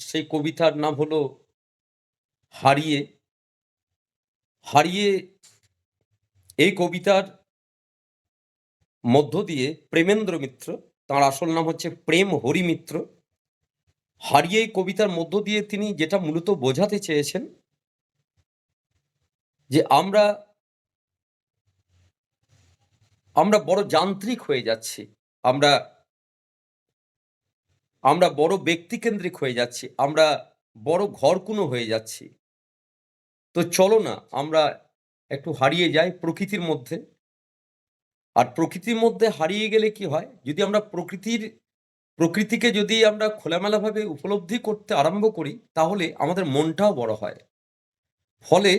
সেই কবিতার নাম হলো হারিয়ে। হারিয়ে এই কবিতার মধ্য দিয়ে প্রেমেন্দ্র মিত্র, তার আসল নাম হচ্ছে প্রেম হরি মিত্র। হারিয়ে এই কবিতার মধ্য দিয়ে তিনি যেটা মূলত বোঝাতে চেয়েছেন যে আমরা আমরা বড় যান্ত্রিক হয়ে যাচ্ছি। আমরা আমরা বড় ব্যক্তিকেন্দ্রিক হয়ে যাচ্ছি, আমরা বড় ঘরকুনো হয়ে যাচ্ছি। তো চলো না, আমরা একটু হারিয়ে যাই প্রকৃতির মধ্যে। আর প্রকৃতির মধ্যে হারিয়ে গেলে কি হয়? যদি আমরা প্রকৃতির, প্রকৃতিকে যদি আমরা খোলামেলাভাবে উপলব্ধি করতে আরম্ভ করি, তাহলে আমাদের মনটাও বড় হয়। ফলে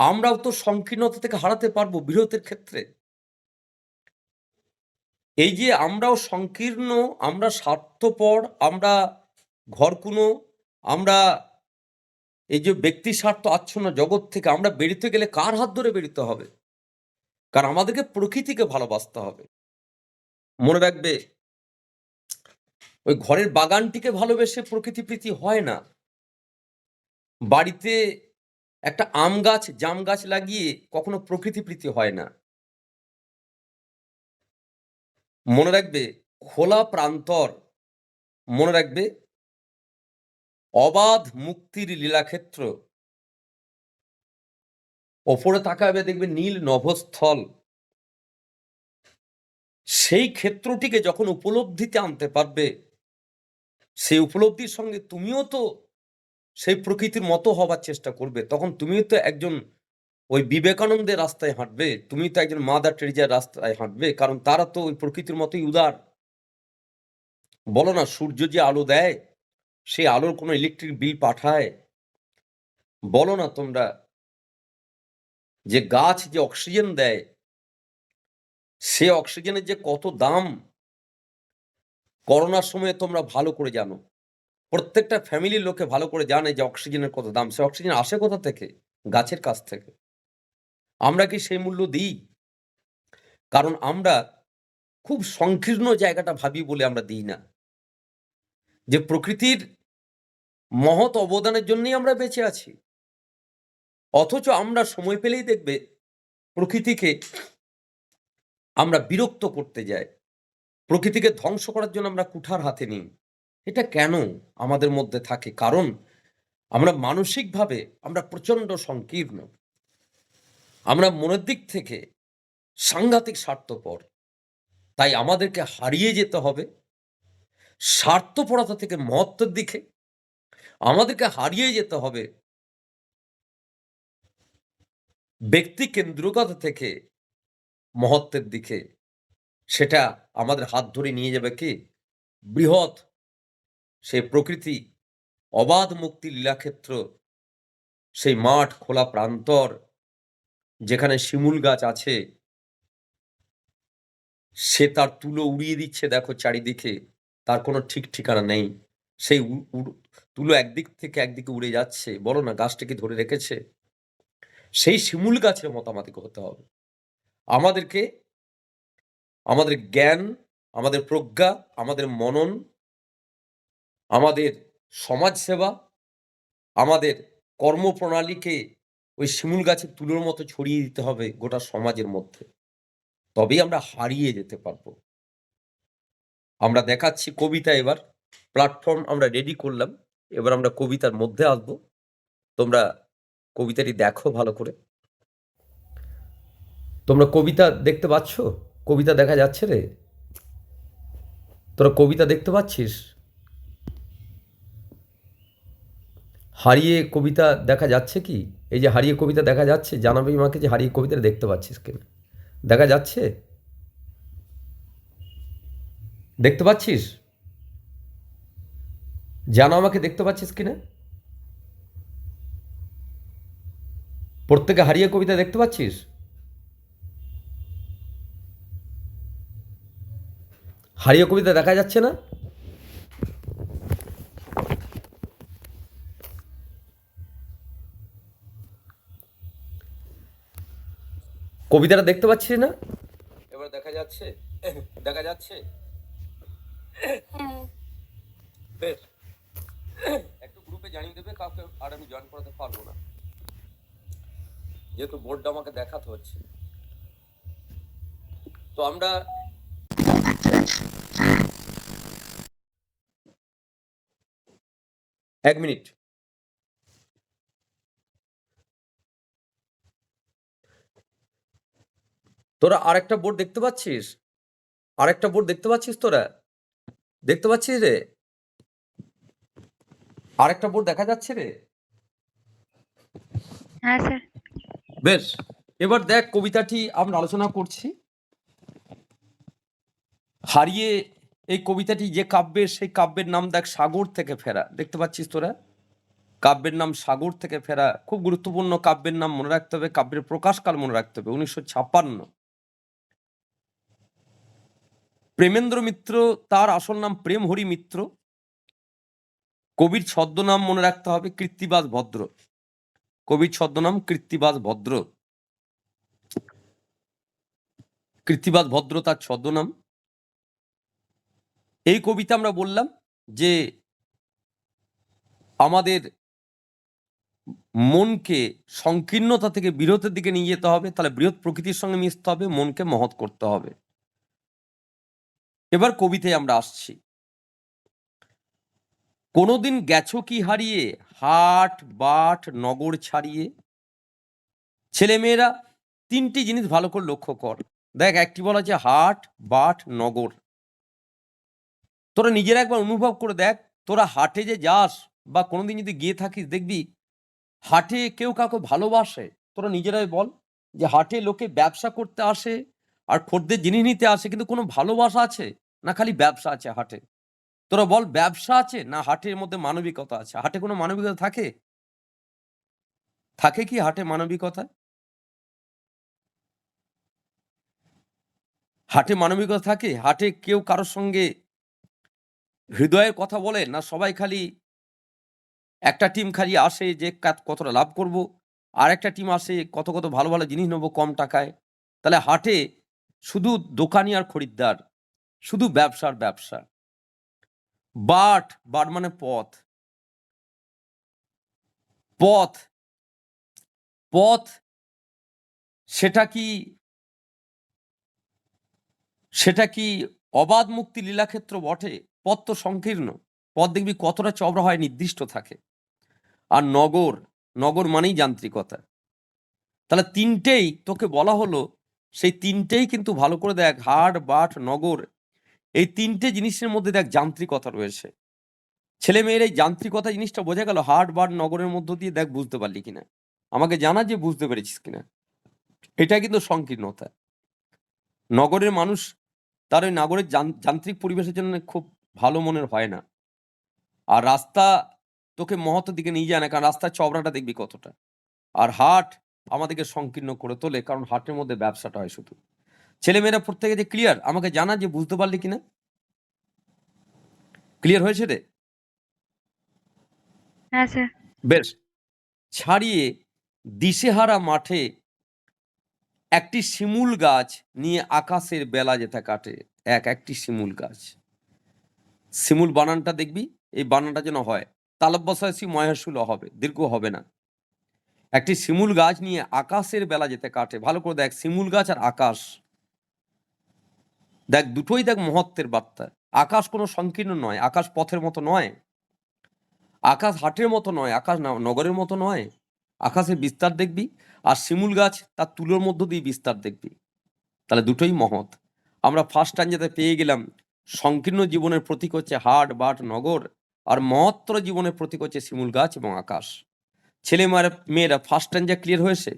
আমরাও তো সংকীর্ণতা থেকে হারাতে পারব বৃহতের ক্ষেত্রে। এই যে আমরাও সংকীর্ণ, আমরা স্বার্থপর, আমরা ঘরকুনো, আমরা এই যে ব্যক্তি স্বার্থ আচ্ছন্ন জগৎ থেকে আমরা বেরোতে গেলে কার হাত ধরে বেরোতে হবে? কারণ আমাদেরকে প্রকৃতিকে ভালোবাসতে হবে। মনে রাখবে, ওই ঘরের বাগানটিকে ভালোবেসে প্রকৃতি প্রীতি হয় না। বাড়িতে একটা আম গাছ, জাম গাছ লাগিয়ে কখনো প্রকৃতি প্রীতি হয় না। মনে রাখবে খোলা প্রান্তর, মনে রাখবে অবাধ মুক্তির লীলাক্ষেত্র। ওপরে তাকাবে দেখবে নীল নভস্থল। সেই ক্ষেত্রটিকে যখন উপলব্ধিতে আনতে পারবে, সেই উপলব্ধির সঙ্গে তুমিও তো সেই প্রকৃতির মতো হবার চেষ্টা করবে। তখন তুমিও তো একজন ওই বিবেকানন্দের রাস্তায় হাঁটবে, তুমি তো একজন মাদার টেরিজার রাস্তায় হাঁটবে, কারণ তারা তো ওই প্রকৃতির মতোই উদার। বলো না, সূর্য যে আলো দেয় সেই আলোর কোনো ইলেকট্রিক বিল পাঠায়? বলো না তোমরা যে গাছ যে অক্সিজেন দেয়, সে অক্সিজেনের যে কত দাম? করোনার সময়ে তোমরা ভালো করে জানো। প্রত্যেকটা ফ্যামিলির লোকে ভালো করে জানে যে অক্সিজেনের কত দাম। সে অক্সিজেন আসে কোথা থেকে? গাছের কাছ থেকে। আমরা কি সেই মূল্য দিই? কারণ আমরা খুব সংকীর্ণ জায়গাটা ভাবি বলে আমরা দিই না। যে প্রকৃতির মহৎ অবদানের জন্যই আমরা বেঁচে আছি। অথচ আমরা সময় পেলেই দেখবে প্রকৃতিকে আমরা বিরক্ত করতে যাই। প্রকৃতিকে ধ্বংস করার জন্য আমরা কুঠার হাতে নিই। এটা কেন আমাদের মধ্যে থাকে? কারণ আমরা মানসিকভাবে আমরা প্রচণ্ড সংকীর্ণ। আমরা মনের দিক থেকে সাংঘাতিক স্বার্থপর। তাই আমাদেরকে হারিয়ে যেতে হবে। স্বার্থপরতা থেকে মহত্বের দিকে আমাদেরকে হারিয়ে যেতে হবে। ব্যক্তি কেন্দ্রিকতা থেকে মহত্বের দিকে। সেটা আমাদের হাত ধরে নিয়ে যাবে কি? বৃহৎ সে প্রকৃতি, অবাধ মুক্তি লীলাক্ষেত্র, সেই মাঠ খোলা প্রান্তর যেখানে শিমুল গাছ আছে, সে তার তুলো উড়িয়ে দিচ্ছে, দেখো চারিদিকে। তার কোনো ঠিক ঠিকানা নেই। সেই তুলো একদিক থেকে একদিকে উড়ে যাচ্ছে। বলো না, গাছটাকে ধরে রেখেছে? সেই শিমুল গাছের মতো আমাদেরকে হতে হবে। আমাদেরকে, আমাদের জ্ঞান, আমাদের প্রজ্ঞা, আমাদের মনন, আমাদের সমাজসেবা, আমাদের কর্মপ্রণালীকে ওই শিমুল গাছের তুলোর মতো ছড়িয়ে দিতে হবে গোটা সমাজের মধ্যে। তবেই আমরা হারিয়ে যেতে পারব। আমরা দেখাচ্ছি কবিতা এবার। প্ল্যাটফর্ম আমরা রেডি করলাম। এবার আমরা কবিতার মধ্যে আসব। তোমরা কবিতাটি দেখো ভালো করে। তোমরা কবিতা দেখতে পাচ্ছ? কবিতা দেখা যাচ্ছে রে? তোরা কবিতা দেখতে পাচ্ছিস? হারিয়ে কবিতা দেখা যাচ্ছে কি? এই যে হারিয়ে কবিতা দেখা যাচ্ছে জানাবি আমাকে যে হারিয়ে কবিতাটা দেখতে পাচ্ছিস কিনা? দেখা যাচ্ছে? দেখতে পাচ্ছিস? জানা আমাকে দেখতে পাচ্ছিস কিনা প্রত্যেকে হারিয়ে কবিতা দেখতে পাচ্ছিস? হারিয়ে কবিতা দেখা যাচ্ছে না? কবিতাটা দেখতে পাচ্ছিস না? এবার দেখা যাচ্ছে। দেখা যাচ্ছে। বেশ। গ্রুপে জানিয়ে দেবে, কাউকে আর আমি জয়েন করাতে পারব না। যেহেতু বোর্ডটা আমাকে দেখাতে হচ্ছে। তো আমরা এক মিনিট। তোরা আরেকটা বোর্ড দেখতে পাচ্ছিস? আরেকটা বোর্ড দেখতে পাচ্ছিস তোরা? দেখতে পাচ্ছিস রে? আরেকটা বোর্ড দেখা যাচ্ছে রে? হ্যাঁ স্যার। বেশ এবার দেখ কবিতাটি আমরা আলোচনা করছি। হারিয়ে এই কবিতাটি যে কাব্যের সেই কাব্যের নাম দেখ সাগর থেকে ফেরা। দেখতে পাচ্ছিস তোরা? কাব্যের নাম সাগর থেকে ফেরা। খুব গুরুত্বপূর্ণ কাব্যের নাম মনে রাখতে হবে কাব্যের প্রকাশকাল মনে রাখতে হবে। উনিশশো ছাপ্পান্ন। প্রেমেন্দ্র মিত্র, তার আসল নাম প্রেম হরি মিত্র। কবির ছদ্মনাম মনে রাখতে হবে কৃত্তিবাস ভদ্র। কবির ছদ্মনাম কৃত্তিবাস ভদ্র। কৃত্তিবাস ভদ্র তার ছদ্মনাম। এই কবিতা আমরা বললাম যে আমাদের মনকে সংকীর্ণতা থেকে বৃহতের দিকে নিয়ে যেতে হবে, তাহলে বৃহৎ প্রকৃতির সঙ্গে মিশতে হবে, মনকে মহৎ করতে হবে। এবার কবিতায় আমরা আসছি। কোনোদিন গেছো কি হারিয়ে? হাট, বাট, নগর ছাড়িয়ে? ছেলেমেয়েরা, তিনটি জিনিস ভালো করে লক্ষ্য কর। দেখ, একটি বলা আছে হাট, বাট, নগর। তোরা নিজেরা একবার অনুভব করে দেখ, তোরা হাটে যে যাস বা কোনোদিন যদি গিয়ে থাকিস, দেখবি হাটে কেউ কাউকে ভালোবাসে। তোরা নিজেরাই বল যে হাটে লোকে ব্যবসা করতে আসে আর খদ্দের জিনিস নিতে আসে, কিন্তু কোনো ভালোবাসা আছে? না খালি ব্যবসা আছে হাটে? তোরা বল ব্যবসা আছে না হাটের মধ্যে মানবিকতা আছে? হাটে কোনো মানবিকতা থাকে? থাকে কি হাটে মানবিকতা হাটে মানবিকতা থাকে? হাটে কেউ কারোর সঙ্গে হৃদয়ের কথা বলে না সবাই খালি একটা টিম খালি আসে যে কাত- কতটা লাভ করব, আর একটা টিম আসে কত কত ভালো ভালো জিনিস নেব কম টাকায়? তাহলে হাটে শুধু দোকানি আর খরিদ্দার শুধু ব্যবসার ব্যবসা। বাট বাট মানে পথ। পথ। পথ সেটা কি সেটা কি অবাধ মুক্তি লীলাক্ষেত্র বটে? পথ তো সংকীর্ণ। পথ দেখবি কতটা চওড়া হয়, নির্দিষ্ট থাকে। আর নগর নগর মানেই যান্ত্রিকতা। তাহলে তিনটেই তোকে বলা হলো, সেই তিনটেই কিন্তু ভালো করে দেখ। হাট, বাট, নগর এই তিনটে জিনিসের মধ্যে দেখ যান্ত্রিকতা রয়েছে। ছেলে মেয়ের এই যান্ত্রিকতা জিনিসটা বোঝা গেল হাট বাট নগরের মধ্য দিয়ে দেখ বুঝতে পারলি কিনা। আমাকে জানা যে বুঝতে পেরেছিস কিনা। এটা কিন্তু সংকীর্ণতা। নগরের মানুষ তার ওই নগরের যান্ত্রিক পরিবেশের জন্য খুব ভালো মনের হয় না। আর রাস্তা তোকে মহত্ব দিকে নিয়ে যায় না, কারণ রাস্তার চবড়াটা দেখবি কতটা। আর হাট আমাদেরকে সংকীর্ণ করে তোলে, কারণ হাটের মধ্যে ব্যবসাটা হয় শুধু। ছেলেমেয়েরা পড়তে গেছে ক্লিয়ার আমাকে জানা যে বুঝতে পারলি কিনা। ক্লিয়ার হয়েছে রে? হ্যাঁ বেশ। ছাড়িয়ে দিশেহারা মাঠে একটি শিমুল গাছ নিয়ে আকাশের বেলা যেটা কাটে। এক একটি শিমুল গাছ। শিমুল বানানটা দেখবি এই বানানটা যেন হয়। তালব্যসাসী ময়াসুল হবে দীর্ঘ হবে না। একটি শিমুল গাছ নিয়ে আকাশের বেলা যেতে কাটে। ভালো করে দেখ শিমুল গাছ আর আকাশ। দেখ, দুটোই দেখ মহত্বের বার্তা। আকাশ কোনো সংকীর্ণ নয়, আকাশ পথের মতো নয়। আকাশ হাটের মতো নয়, আকাশ নগরের মতো নয়। আকাশের বিস্তার দেখবি আর শিমুল গাছ তার তুলোর মধ্য দিয়ে বিস্তার দেখবি। তাহলে দুটোই মহৎ। আমরা ফার্স্ট টাইম যাতে পেয়ে গেলাম, সংকীর্ণ জীবনের প্রতীক হচ্ছে হাট, বাট, নগর আর মহত্তর জীবনের প্রতীক হচ্ছে শিমুল গাছ এবং আকাশ। ছেলে মেয়েরা মেয়েরা ফার্স্ট টাইম যা ক্লিয়ার হয়েছে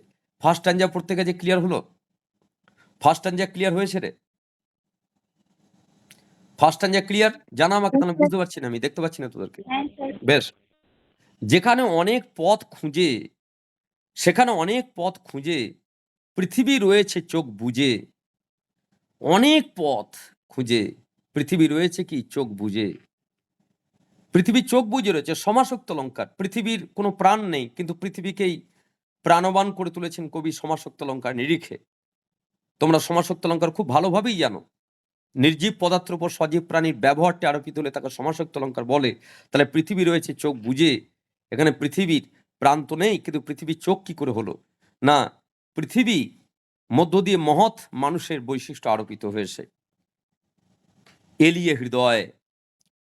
ফার্স্ট টাইম যা প্রত্যেকে যে ক্লিয়ার হলো? ফার্স্ট টাইম যা ক্লিয়ার হয়েছে রে? ফার্স্ট টাইম যা ক্লিয়ার জানা আমাকে? তাহলে বুঝতে পারছি না আমি দেখতে পাচ্ছি না তোদেরকে। বেশ। যেখানে অনেক পথ খুঁজে সেখানে অনেক পথ খুঁজে পৃথিবী রয়েছে চোখ বুঝে। অনেক পথ খুঁজে পৃথিবী রয়েছে কি চোখ বুঝে। পৃথিবীর চোখ বুঝে রয়েছে সমাসক্ত অলঙ্কার পৃথিবীর কোনো প্রাণ নেই কিন্তু পৃথিবীকেই প্রাণবান করে তুলেছেন কবি সমাসক্ত অলঙ্কার নিরিখে। তোমরা সমাসক্ত অলঙ্কার খুব ভালোভাবেই জানো। নির্জীব পদার্থের উপর সজীব প্রাণীর ব্যবহারটি আরোপিত হলে তাকে সমাসক্ত অলঙ্কার বলে। তাহলে পৃথিবী রয়েছে, চোখ বুঝে। এখানে পৃথিবীর প্রান্ত নেই, কিন্তু পৃথিবীর চোখ কি করে হলো? না, পৃথিবী মধ্য দিয়ে মহৎ মানুষের বৈশিষ্ট্য আরোপিত হয়েছে। এলিয়ে হৃদয়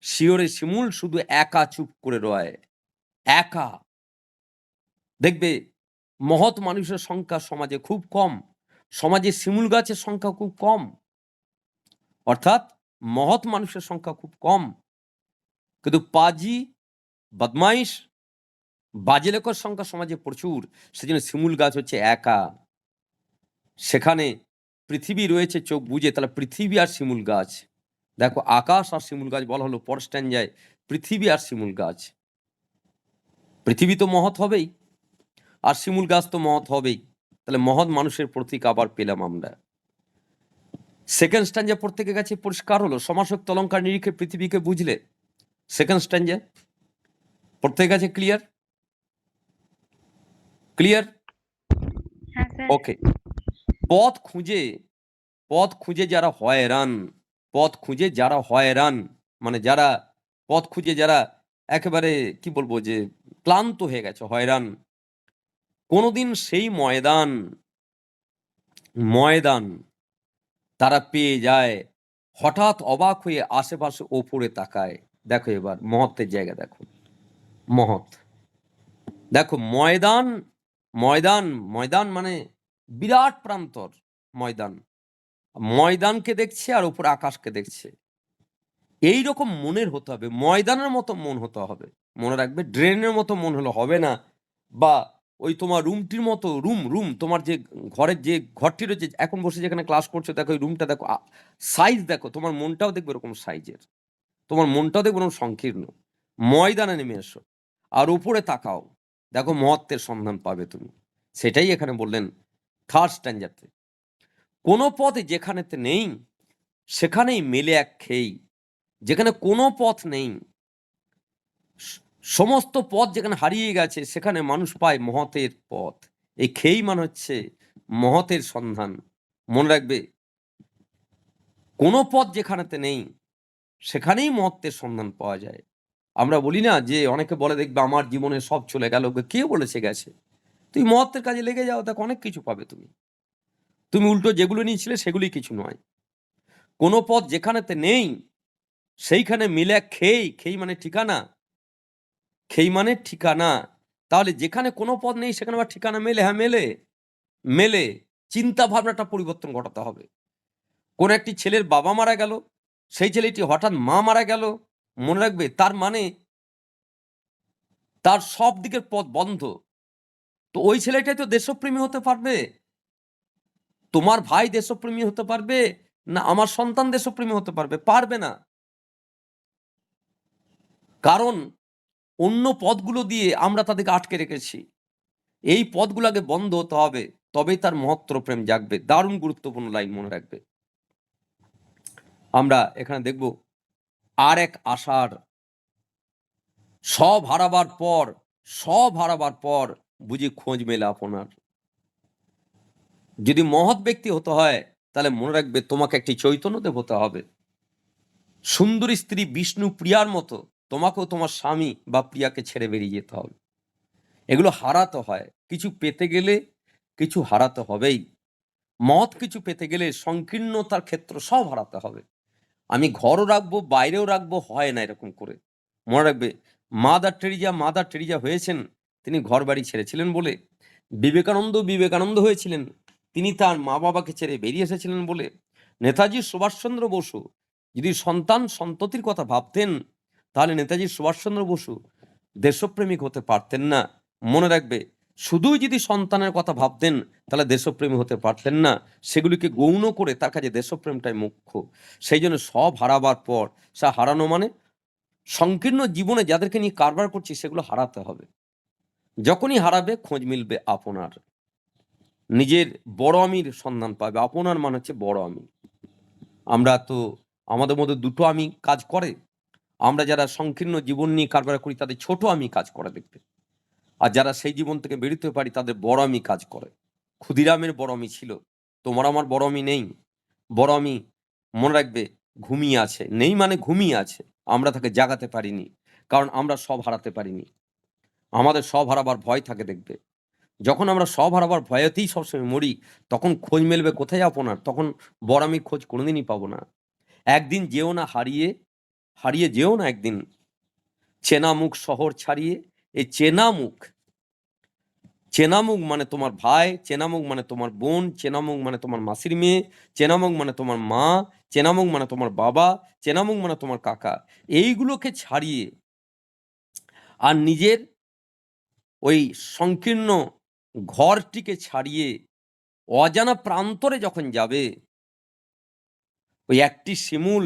শিওরে শিমুল শুধু একা চুপ করে রয়। একা। দেখবে, মহৎ মানুষের সংখ্যা সমাজে খুব কম, সমাজে শিমুল গাছের সংখ্যা খুব কম। অর্থাৎ মহৎ মানুষের সংখ্যা খুব কম। কিন্তু পাজি, বদমাইশ, বাজে লোকের সংখ্যা সমাজে প্রচুর। সেজন্য শিমুল গাছ হচ্ছে একা। সেখানে পৃথিবী রয়েছে, চোখ বুঝে তাহলে পৃথিবী আর শিমুল গাছ। দেখো আকাশ আর শিমুল গাছ বলা হলো পর যায়, পৃথিবী আর শিমুল গাছ। পৃথিবী তো মহৎ হবেই, আর শিমুল গাছ তো মহৎ হবেই। তাহলে মহৎ মানুষের প্রতীক আবার পেলাম আমরা। সেকেন্ড স্ট্যান্ডে প্রত্যেকের কাছে পরিষ্কার হলো সমাসক তলঙ্কার নিরিখে পৃথিবীকে বুঝলে। সেকেন্ড স্ট্যান্ডে? প্রত্যেকের কাছে ক্লিয়ার ক্লিয়ার ওকে পথ খুঁজে পথ খুঁজে যারা হয়রান পথ খুঁজে যারা হয়রান মানে যারা পথ খুঁজে যারা একেবারে কি বলব যে ক্লান্ত হয়ে গেছে হয়রান। কোনোদিন সেই ময়দান ময়দান তারা পেয়ে যায়। হঠাৎ অবাক হয়ে আশেপাশে ওপরে তাকায়। দেখো এবার, মহত্বের জায়গা দেখো। মহৎ। দেখো, ময়দান ময়দান ময়দান মানে বিরাট প্রান্তর ময়দান। ময়দানকে দেখছে আর উপর আকাশকে দেখছে। এই রকম মনের হতে হবে। ময়দানের মতো মন হতে হবে। মনে রাখবে, ড্রেনের মতো মন হলে হবে না। বা ওই তোমার রুমটির মতো, রুম রুম, তোমার যে ঘরের যে ঘরটি রয়েছে, এখন বসে যেখানে ক্লাস করছ, দেখো ওই রুমটা দেখো সাইজ দেখো, তোমার মনটাও দেখবে এরকম সাইজের তোমার মনটাও দেখবে এরকম সংকীর্ণ। ময়দানে নেমে এসো। আর উপরে তাকাও। দেখো মহত্বের সন্ধান পাবে তুমি। সেটাই এখানে বললেন থার্ড স্ট্যান্ডার্ডে কোনো পথে যেখানেতে নেই, সেখানেই মেলে এক খেই। যেখানে কোনো পথ নেই সমস্ত পথ যেখানে হারিয়ে গেছে, সেখানে মানুষ পায় মহতের পথ। এই খেই মানে হচ্ছে মহতের সন্ধান। মনে রাখবে, কোনো পথ যেখানেতে নেই, সেখানেই মহত্বের সন্ধান পাওয়া যায়। আমরা বলি না যে, অনেকে বলে, দেখবে আমার জীবনে সব চলে গেল। কে বলেছে গেছে? তুই মহত্বের কাজে লেগে যাও, দেখো অনেক কিছু পাবে তুমি। তুমি উল্টো যেগুলো নিয়েছিলে সেগুলি কিছু নয়। কোনো পথ যেখানেতে নেই, সেইখানে মিলে খেই। খেই মানে ঠিকানা। খেই মানে ঠিকানা। তাহলে যেখানে কোনো পদ নেই, সেখানে আবার ঠিকানা মেলে হ্যাঁ মেলে। মেলে চিন্তা ভাবনাটা পরিবর্তন ঘটাতে হবে। কোন একটি ছেলের বাবা মারা গেল, সেই ছেলেটি হঠাৎ মা মারা গেল, মনে রাখবে তার মানে তার সব দিকের পথ বন্ধ। তো ওই ছেলেটাই তো দেশপ্রেমী হতে পারবে। তোমার ভাই দেশপ্রেমী হতে পারবে না আমার সন্তান দেশপ্রেমী হতে পারবে পারবে না। কারণ অন্য পদগুলো দিয়ে আমরা তাদেরকে আটকে রেখেছি। এই পদগুলোকে বন্ধ হতে হবে, তবেই তার মহত্তর প্রেম জাগবে। দারুণ গুরুত্বপূর্ণ লাইন মনে রাখবে। আমরা এখানে দেখব, আর এক আশার, সব হারাবার পর, সব হারাবার পর বুঝি খোঁজ মেলে আপনার। যদি মহৎ ব্যক্তি হতে হয়, তাহলে মনে রাখবে তোমাকে একটি চৈতন্যদেব হতে হবে। সুন্দরী স্ত্রী বিষ্ণু প্রিয়ার মতো তোমাকেও তোমার স্বামী বা প্রিয়াকে ছেড়ে বেরিয়ে যেতে হবে। এগুলো হারাতে হয়। কিছু পেতে গেলে কিছু হারাতে হবেই। মত কিছু পেতে গেলে সংকীর্ণতার ক্ষেত্র সব হারাতে হবে। আমি ঘরও রাখব, বাইরেও রাখব, হয় না এরকম করে। মনে রাখবে, মাদার টেরিজা মাদার টেরিজা হয়েছেন, তিনি ঘর বাড়ি ছেড়েছিলেন বলে। বিবেকানন্দ বিবেকানন্দ হয়েছিলেন, তিনি তার মা বাবাকে ছেড়ে বেরিয়ে এসেছিলেন বলে। নেতাজি সুভাষচন্দ্র বসু, যদি সন্তান সন্ততির কথা ভাবতেন তাহলে নেতাজি সুভাষচন্দ্র বসু দেশপ্রেমিক হতে পারতেন না। মনে রাখবে, শুধুই যদি সন্তানের কথা ভাবতেন, তাহলে দেশপ্রেমী হতে পারতেন না। সেগুলিকে গৌণ করে তার কাছে দেশপ্রেমটাই মুখ্য। সেই জন্য সব হারাবার পর, সে হারানো মানে সংকীর্ণ জীবনে যাদেরকে নিয়ে কারবার করছি, সেগুলো হারাতে হবে। যখনই হারাবে, খোঁজ মিলবে আপনার। নিজের বড় আমির সন্ধান পাবে। আপনার মানে হচ্ছে বড় আমি আমরা তো, আমাদের মধ্যে দুটো আমি কাজ করে। আমরা যারা সংকীর্ণ জীবন নিয়ে কারবার করি, তাদের ছোট আমি কাজ করে দেখবে। আর যারা সেই জীবন থেকে বেরোতে পারি, তাদের বড় আমি কাজ করে। ক্ষুদিরামের বড় আমি ছিল। তোমার আমার বড় আমি নেই। বড় আমি মনে রাখবে, ঘুমিয়ে আছে। নেই মানে ঘুমিয়ে আছে। আমরা তাকে জাগাতে পারিনি। কারণ আমরা সব হারাতে পারিনি। আমাদের সব হারাবার ভয় থাকে দেখবে। যখন আমরা সব হারাবার ভয়েতেই সবসময় মরি, তখন খোঁজ মেলবে কোথায় আপনার? তখন বড় আমি খোঁজ কোনোদিনই পাবো না। একদিন যেও না হারিয়ে হারিয়ে যেও না একদিন। চেনামুখ শহর ছাড়িয়ে, এই চেনামুখ চেনামুখ মানে তোমার ভাই, চেনামুখ মানে তোমার বোন, চেনামুখ মানে তোমার মাসির মেয়ে, চেনামুখ মানে তোমার মা, চেনামুখ মানে তোমার বাবা, চেনামুখ মানে তোমার কাকা। এইগুলোকে ছাড়িয়ে আর নিজের ওই সংকীর্ণ ঘরটিকে ছাড়িয়ে অজানা প্রান্তরে যখন যাবে, ওই একটি শিমুল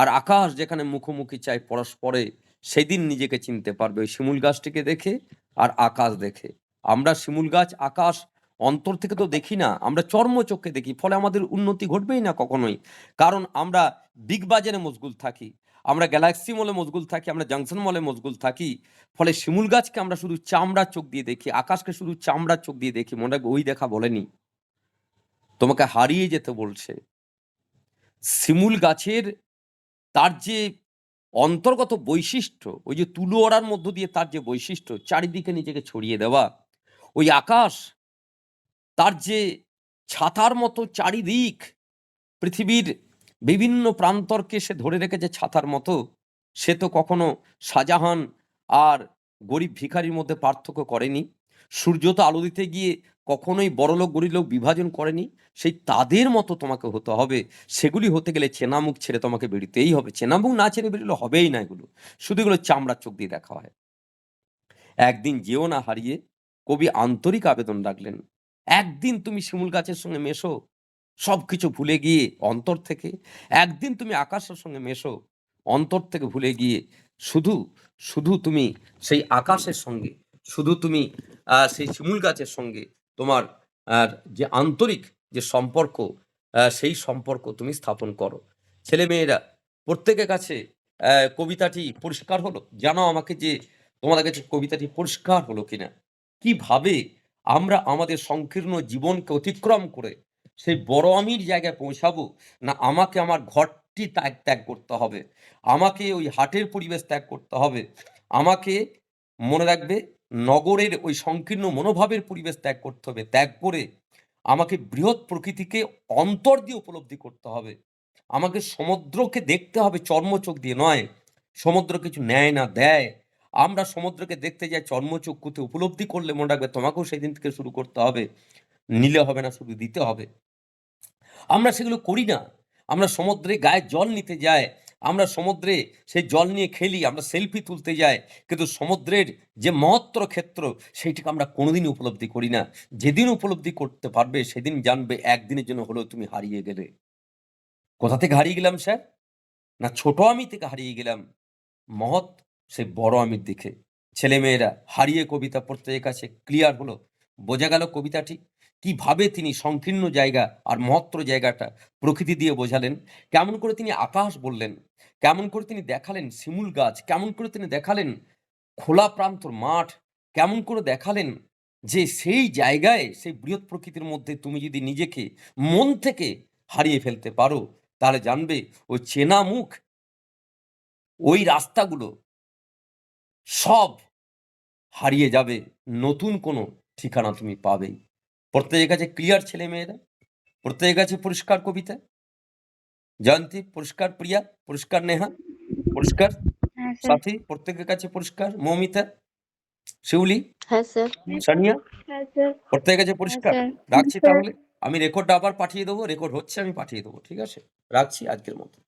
আর আকাশ যেখানে মুখোমুখি চায় পরস্পরে, সেদিন নিজেকে চিনতে পারবে ওই শিমুল গাছটিকে দেখে আর আকাশ দেখে। আমরা শিমুল গাছ, আকাশ অন্তর থেকে তো দেখি না, আমরা চর্ম চোখে দেখি, ফলে আমাদের উন্নতি ঘটবেই না কখনোই। কারণ আমরা বিগ বাজারে মশগুল থাকি, আমরা গ্যালাক্সি মলে মশগুল থাকি, আমরা জাংশন মলে মশগুল থাকি, ফলে শিমুল গাছকে আমরা শুধু চামড়ার চোখ দিয়ে দেখি, আকাশকে শুধু চামড়ার চোখ দিয়ে দেখি, মনে ওই দেখা বলেনি। তোমাকে হারিয়ে যেতে বলছে। শিমুল গাছের তার যে অন্তর্গত বৈশিষ্ট্য, ওই যে তুলো ওড়ার মধ্য দিয়ে তার যে বৈশিষ্ট্য, চারিদিকে নিজেকে ছড়িয়ে দেওয়া, ওই আকাশ, তার যে ছাতার মতো চারিদিক, পৃথিবীর বিভিন্ন প্রান্তরকে সে ধরে রেখেছে ছাতার মতো, সে তো কখনো শাহজাহান আর গরিব ভিখারির মধ্যে পার্থক্য করেনি। সূর্য তো আলো দিতে গিয়ে কখনোই বড়লোক গরিব বিভাজন করেনি। সেই তাদের মতো তোমাকে হতে হবে। সেগুলি হতে গেলে চেনামুখ ছেড়ে তোমাকে বেরোতেই হবে। চেনামুখ না ছেড়ে বেরোলে হবেই না এগুলো। শুধু এগুলো চামড়ার চোখ দিয়ে দেখা হয়। একদিন যেও না হারিয়ে কবি আন্তরিক আবেদন রাখলেন, একদিন তুমি শিমুল গাছের সঙ্গে মেশো সব কিছু ভুলে গিয়ে অন্তর থেকে। একদিন তুমি আকাশের সঙ্গে মেশো, অন্তর থেকে ভুলে গিয়ে। শুধু শুধু তুমি সেই আকাশের সঙ্গে, শুধু তুমি সেই শিমুল গাছের সঙ্গে তোমার যে আন্তরিক যে সম্পর্ক সেই সম্পর্ক তুমি স্থাপন করো। ছেলে মেয়েরা প্রত্যেকের কাছে কবিতাটি পরিষ্কার হলো? জানো আমাকে যে তোমাদের কাছে কবিতাটি পরিষ্কার হলো কিনা। কীভাবে আমরা আমাদের সংকীর্ণ জীবনকে অতিক্রম করে সেই বড় আমির জায়গায় পৌঁছাবো? না আমাকে আমার ঘরটি ত্যাগ ত্যাগ করতে হবে? আমাকে ওই হাটের পরিবেশ ত্যাগ করতে হবে? আমাকে মনে রাখবে নগরের ওই সংকীর্ণ মনোভাবের পরিবেশ ত্যাগ করতে হবে। ত্যাগ করে আমাকে বৃহৎ প্রকৃতিকে অন্তর দিয়ে উপলব্ধি করতে হবে। আমাকে সমুদ্রকে দেখতে হবে চর্মচোখ দিয়ে নয়। সমুদ্র কিছু নেয় না, দেয়। আমরা সমুদ্রকে দেখতে যাই চর্মচোখ চর্মচক্ষুতে উপলব্ধি করলে মনে রাখবে তোমাকেও সেই দিন থেকে শুরু করতে হবে। নিলে হবে না, শুধু দিতে হবে। আমরা সেগুলো করি না। আমরা সমুদ্রে গায়ে জল নিতে যাই। আমরা সমুদ্রে সেই জল নিয়ে খেলি, আমরা সেলফি তুলতে যাই, কিন্তু সমুদ্রের যে মহত্তর ক্ষেত্র, সেইটিকে আমরা কোনোদিনই উপলব্ধি করি না। যেদিন উপলব্ধি করতে পারবে, সেদিন জানবে একদিনের জন্য হলেও তুমি হারিয়ে গেলে। কোথা থেকে হারিয়ে গেলাম, স্যার? না ছোট আমি থেকে হারিয়ে গেলাম? মহৎ সেই বড় আমির দিকে ছেলেমেয়েরা, হারিয়ে কবিতা প্রত্যেকের কাছে ক্লিয়ার হলো। বোঝা গেল কবিতাটি। কীভাবে তিনি সংকীর্ণ জায়গা আর মহত্র জায়গাটা প্রকৃতি দিয়ে বোঝালেন? কেমন করে তিনি আকাশ বললেন? কেমন করে তিনি দেখালেন শিমুল গাছ? কেমন করে তিনি দেখালেন খোলা প্রান্তর মাঠ? কেমন করে দেখালেন যে সেই জায়গায়, সেই বৃহৎ প্রকৃতির মধ্যে তুমি যদি নিজেকে মন থেকে হারিয়ে ফেলতে পারো, তাহলে জানবে ওই চেনা মুখ, ওই রাস্তাগুলো সব হারিয়ে যাবে। নতুন কোনো ঠিকানা তুমি পাবেই প্রত্যেকের কাছে ক্লিয়ার ছেলে মেয়েরা প্রত্যেকের কাছে পরিষ্কার কবিতা জয়ন্তী পরিষ্কার প্রিয়া পরিষ্কার নেহা পরিষ্কার হ্যাঁ সাথী প্রত্যেকের কাছে পরিষ্কার মৌমিতা শিউলি হ্যাঁ সানিয়া হ্যাঁ প্রত্যেকের কাছে পরিষ্কার। রাখছি তাহলে। আমি রেকর্ডটা আবার পাঠিয়ে দেবো রেকর্ড হচ্ছে আমি পাঠিয়ে দেবো ঠিক আছে? রাখছি আজকের মতো।